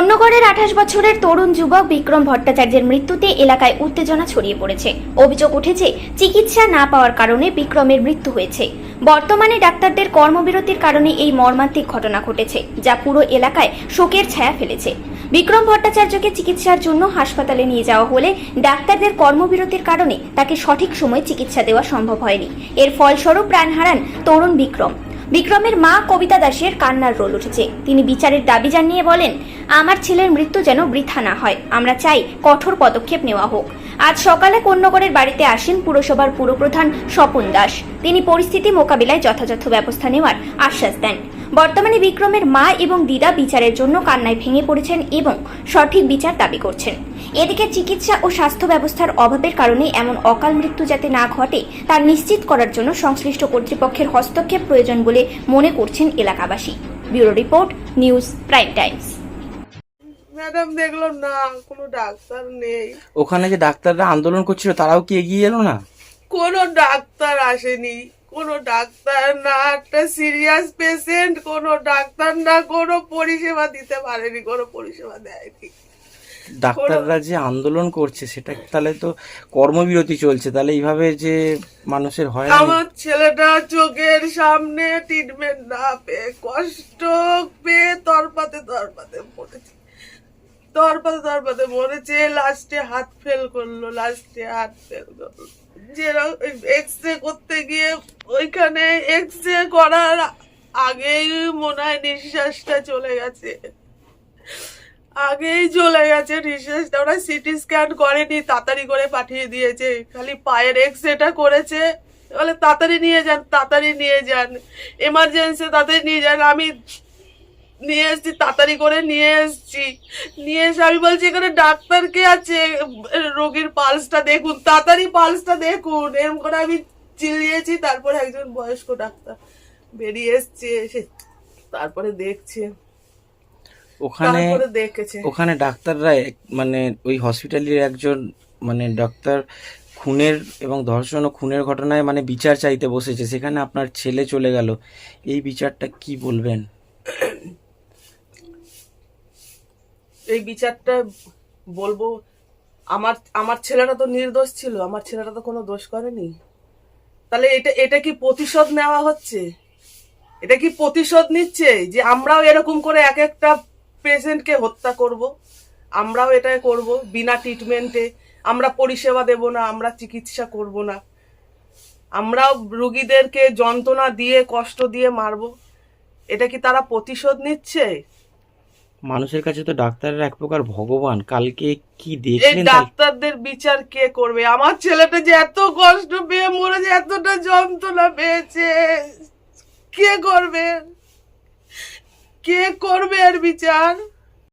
কন্যগড়ের আঠাশ বছরের তরুণ যুবক বিক্রম ভট্টাচার্যের মৃত্যুতে এলাকায় উত্তেজনা ছড়িয়ে পড়েছে। অভিযোগ উঠেছে, চিকিৎসা না পাওয়ার কারণে বিক্রমের মৃত্যু হয়েছে। বর্তমানে ডাক্তারদের কর্মবিরতির কারণে এই মর্মান্তিক ঘটনা ঘটেছে, যা পুরো এলাকায় শোকের ছায়া ফেলেছে। বিক্রম ভট্টাচার্যকে চিকিৎসার জন্য হাসপাতালে নিয়ে যাওয়া হলে ডাক্তারদের কর্মবিরতির কারণে তাকে সঠিক সময়ে চিকিৎসা দেওয়া সম্ভব হয়নি। এর ফলস্বরূপ প্রাণ হারান তরুণ বিক্রম। বিক্রমের মা কবিতা দাসের কান্নার রোল উঠেছে। তিনি বিচারের দাবি জানিয়ে বলেন, আমার ছেলের মৃত্যু যেন বৃথা না হয়। আমরা চাই কঠোর পদক্ষেপ নেওয়া হোক। আজ সকালে কন্যগড়ের বাড়িতে আসেন পুরসভার পুরপ্রধান স্বপন দাস। তিনি পরিস্থিতি মোকাবিলায় যথাযথ ব্যবস্থা নেওয়ার আশ্বাস দেন। বর্তমানে বিক্রমের মা এবং দিদা বিচারের জন্য কান্নায় ভেঙে পড়েছেন এবং সঠিক বিচার দাবি করছেন। এদিকে চিকিৎসা ও স্বাস্থ্য ব্যবস্থার অভাবের কারণে এমন অকাল মৃত্যু যাতে না ঘটে তা নিশ্চিত করার জন্য সংশ্লিষ্ট কর্তৃপক্ষের হস্তক্ষেপ প্রয়োজন বলে মনে করছেন এলাকাবাসী। Bureau report news prime times. Madam দেখলাম না কোনো ডাক্তার নেই। ওখানে যে ডাক্তাররা আন্দোলন করছিল তারাও কি এগিয়ে এলো না? কোনো ডাক্তার আসেনি। কোনো ডাক্তার না একটা সিরিয়াস পেশেন্ট কোনো ডাক্তার না কোনো পরিষেবা দিতে পারেনি কোনো পরিষেবা দেয়নি। ডাক্তাররা যে আন্দোলন করছে সেটা তাহলে তো কর্মবিরতি চলছে তাহলে এইভাবে যে মানুষের হয় আমার ছেলেটা চোখের সামনে ট্রিটমেন্ট না পেয়ে কষ্ট পেয়ে তরপাতে তরপাতে মরেছে। তরপাতে তরপাতে মরেছে লাস্টে হাত ফেল করল লাস্টে হাত ফেল করল। যেরকম এক্স রে করতে গিয়ে ওইখানে এক্স রে করার আগেই মনে হয় নিঃশ্বাসটা চলে গেছে। আগেই চলে গেছে নিঃশ্বাসটা। ওরা সিটি স্ক্যান করেনি, তাড়াতাড়ি করে পাঠিয়ে দিয়েছে। খালি পায়ের এক্স রেটা করেছে। বলে, তাড়াতাড়ি নিয়ে যান, তাড়াতাড়ি নিয়ে যান। এমার্জেন্সি তাড়াতাড়ি নিয়ে যান। আমি নিয়ে এসছি তাড়াতাড়ি করে নিয়ে এসছি। নিয়ে এসে আমি বলছি এখানে ডাক্তার কে আছে? রোগীর পালসটা দেখুন তাড়াতাড়ি পালসটা দেখুন। এরকম করে আমি চিল্লিয়েছি তারপরে একজন বয়স্ক ডাক্তার বেরিয়ে এসছে এসে তারপরে দেখছে। ওখানে দেখেছে। ওখানে ডাক্তাররা মানে ওই হসপিটালের একজন মানে ডাক্তার খুনের এবং ধর্ষণ ও খুনের ঘটনায় মানে বিচার চাইতে বসেছে। সেখানে আপনার ছেলে চলে গেল। এই বিচারটা কি বলবেন? এই বিচারটা বলব, আমার আমার ছেলেটা তো নির্দোষ ছিল, আমার ছেলেটা তো কোনো দোষ করেনি। তাহলে এটা এটা কি প্রতিশোধ নেওয়া হচ্ছে? এটা কি প্রতিশোধ নিচ্ছে যে আমরাও এরকম করে এক একটা পেশেন্টকে হত্যা করব? আমরাও এটা করব বিনা ট্রিটমেন্টে আমরা পরিষেবা দেব না, আমরা চিকিৎসা করব না। আমরাও রুগীদেরকে যন্ত্রণা দিয়ে, কষ্ট দিয়ে মারবো। এটা কি তারা প্রতিশোধ নিচ্ছে? মানুষের কাছে তো ডাক্তারের এক প্রকার ভগবান। কালকে কি দেখলেন? তার- ডাক্তারদের বিচার কে করবে? আমার ছেলেটা যে এত কষ্ট পেয়ে মরে যে এতটা যন্ত্রণা পেয়েছে। কে করবে? কে করবে আর বিচার?